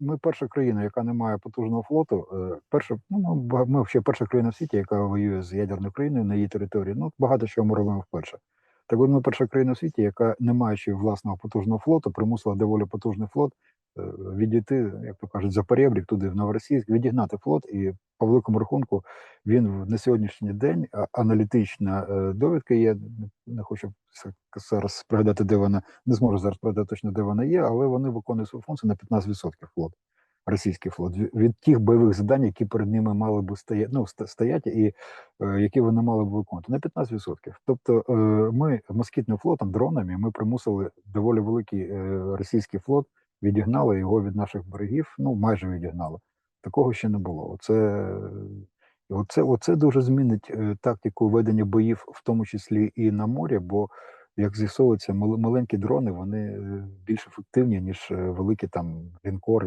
Ми перша країна, яка не має потужного флоту. е, Перша, ну ми, ще перша країна в світі, яка воює з ядерною країною на її території. Ну багато чого ми робимо вперше. Так от ми перша країна в світі, яка, не маючи власного потужного флоту, примусила доволі потужний флот відійти, як то кажуть, за перебрік туди в Новоросійськ, відігнати флот. І по великому рахунку він на сьогоднішній день аналітична е, довідка є. не- хочу зараз пригадати, де вона не зможу зараз пригадати точно, де вона є, але вони виконують свою функцію на 15% флот. Російський флот від, тих бойових завдань, які перед ними мали би стояти, ну, стояти і е, які вони мали б виконувати, на 15%. Тобто е, ми москітним флотом, дронами, ми примусили доволі великий е, російський флот, відігнали його від наших берегів, ну майже відігнали. Такого ще не було. Оце, оце, оце дуже змінить е, тактику ведення боїв, в тому числі і на морі, бо як з'ясовується, мал- маленькі дрони вони е, більш ефективні, ніж е, великі там лінкори.